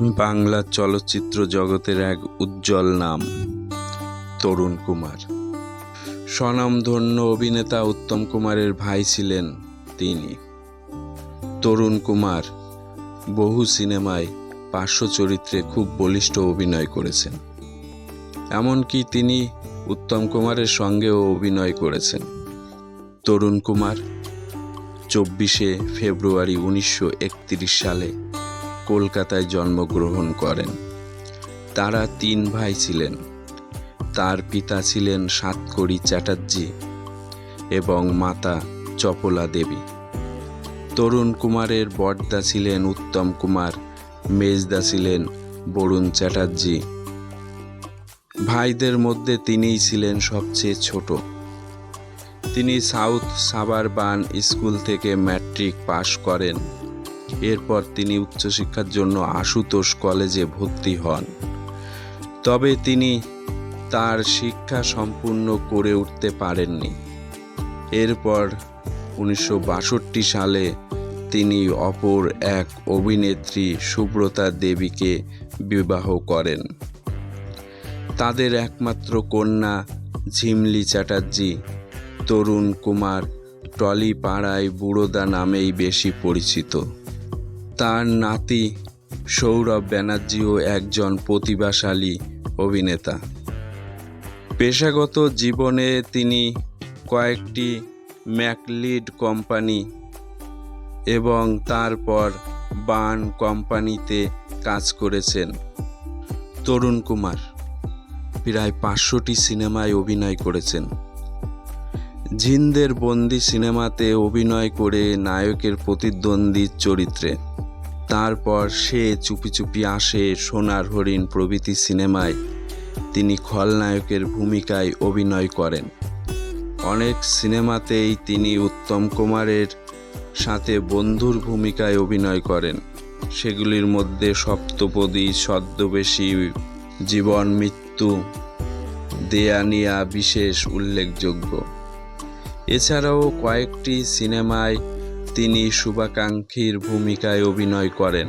বাংলা চলচ্চিত্র জগতের এক উজ্জ্বল নাম, তরুণ কুমার। স্বনামধন্য অভিনেতা উত্তম কুমারের ভাই ছিলেন তিনি। তরুণ কুমার বহু সিনেমায় পার্শ্ব চরিত্রে খুব বলিষ্ঠ অভিনয় করেছেন। এমনকি তিনি উত্তম কুমারের সঙ্গেও অভিনয় করেছেন। তরুণ কুমার চব্বিশে ফেব্রুয়ারি উনিশশো একত্রিশ সালে কলকাতায় জন্মগ্রহণ করেন। তারা তিন ভাই ছিলেন। তার পিতা ছিলেন সাতকড়ি চ্যাটার্জি এবং মাতা চপলা দেবী। তরুণ কুমারের বড়দা ছিলেন উত্তম কুমার, মেজদা ছিলেন বরুণ চ্যাটার্জি। ভাইদের মধ্যে তিনিই ছিলেন সবচেয়ে ছোট। তিনি সাউথ সাবারবান স্কুল থেকে ম্যাট্রিক পাশ করেন। এরপর তিনি উচ্চশিক্ষার জন্য আশুতোষ কলেজে ভর্তি হন। তবে তিনি তার শিক্ষা সম্পূর্ণ করে উঠতে পারেননি। এরপর উনিশশো বাষট্টি সালে তিনি অপর এক অভিনেত্রী সুব্রতা দেবীকে বিবাহ করেন। তাদের একমাত্র কন্যা ঝিমলি চ্যাটার্জি, তরুণ কুমার টলি পাড়ায় বুড়োদা নামেই বেশি পরিচিত। তার নাতি সৌরভ ব্যানার্জিও একজন প্রতিভাশালী অভিনেতা। পেশাগত জীবনে তিনি কয়েকটি ম্যাকলিড কোম্পানি এবং তারপর বান কোম্পানিতে কাজ করেছেন। তরুণ কুমার প্রায় পাঁচশোটি সিনেমায় অভিনয় করেছেন। জিন্দের বন্দি সিনেমাতে অভিনয় করে নায়কের প্রতিদ্বন্দ্বীর চরিত্রে। তারপর সে চুপি চুপি আসে সোনার হরিণ প্রভৃতি সিনেমায়। তিনি খলনায়কের ভূমিকায় অভিনয় করেন। অনেক সিনেমাতেই তিনি উত্তম কুমারের সাথে বন্ধুর ভূমিকায় অভিনয় করেন। সেগুলির মধ্যে সপ্তপদী, ছদ্মবেশী, জীবন, মৃত্যু দেয়ানিয়া বিশেষ উল্লেখযোগ্য। এছাড়াও কয়েকটি সিনেমায় তিনি শুভাকাঙ্ক্ষীর ভূমিকায় অভিনয় করেন।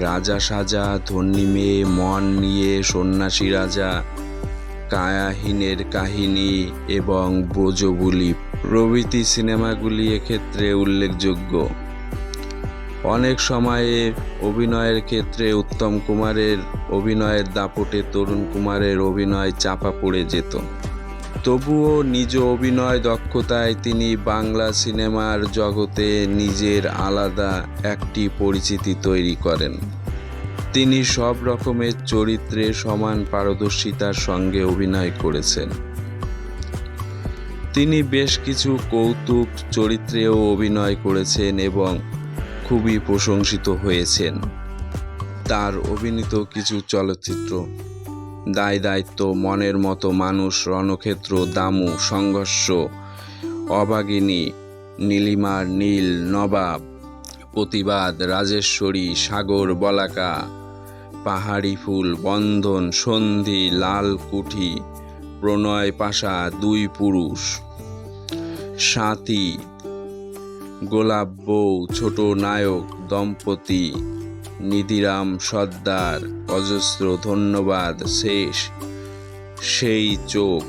রাজা সাজা, ধন্যী মেয়ে, মন নিয়ে সন্ন্যাসী রাজা, কায়াহীনের কাহিনী এবং ব্রজবুলি প্রভৃতি সিনেমাগুলি এক্ষেত্রে উল্লেখযোগ্য। অনেক সময়ে অভিনয়ের ক্ষেত্রে উত্তম কুমারের অভিনয়ের দাপটে তরুণ কুমারের অভিনয় চাপা পড়ে যেত। তবুও নিজ অভিনয় দক্ষতায় তিনি বাংলা সিনেমার জগতে নিজের আলাদা একটি পরিচিতি তৈরি করেন। তিনি সব রকমের চরিত্রে সমান পারদর্শিতার সঙ্গে অভিনয় করেছেন। তিনি বেশ কিছু কৌতুক চরিত্রেও অভিনয় করেছেন এবং খুবই প্রশংসিত হয়েছেন। তার অভিনীত কিছু চলচ্চিত্র দায় দায়িত্ব মনের মতো মানুষ, রণক্ষেত্র, দামু, সংঘর্ষ, অভাগিনী, নীলিমার নীল, নবাব, প্রতিবাদ, রাজেশ্বরী, সাগর, বলাকা, পাহাড়ি ফুল, বন্ধন, সন্ধি, লাল কুঠি, প্রণয় পাশা, দুই পুরুষ। সাথী গোলাপ বউ, ছোট নায়ক, দম্পতি নিধিরাম, সর্দার, অজস্র, ধন্যবাদ, শেষ। সেই চোখ,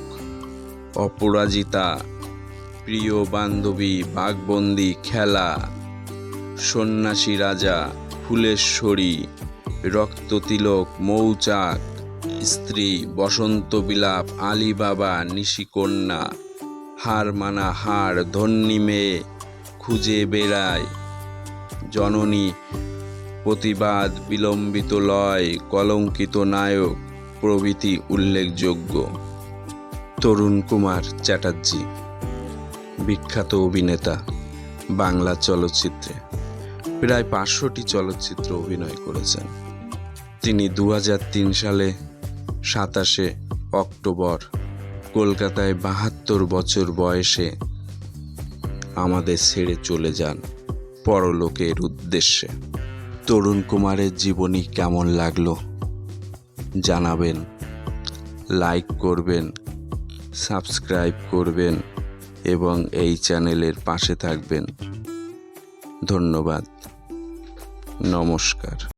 অপরাজিতা, প্রিয় বান্ধবী, বাঘবন্দি, খেলা, সন্ন্যাসী রাজা, ফুলেশ্বরী, রক্ততিলক, মৌচাক, স্ত্রী, বসন্ত বিলাপ, আলিবাবা, নিশিকন্যা, হার মানা হার, ধন্যী মেয়ে, খুঁজে বেড়ায়। জননী প্রতিবাদ, বিলম্বিত লয়, কলঙ্কিত নায়ক, প্রভৃতি উল্লেখযোগ্য। তরুণ কুমার চ্যাটার্জি, বিখ্যাত অভিনেতা, বাংলা চলচ্চিত্রে। প্রায় পাঁচশোটি চলচ্চিত্র অভিনয় করেছেন। তিনি দু হাজার তিন সালে সাতাশে অক্টোবর, কলকাতায় বাহাত্তর বছর বয়সে আমাদের ছেড়ে চলে যান পরলোকের উদ্দেশ্যে। তরুণ কুমারের জীবনী কেমন লাগল জানাবেন। লাইক করবেন, সাবস্ক্রাইব করবেন এবং এই চ্যানেলের পাশে থাকবেন। ধন্যবাদ। নমস্কার।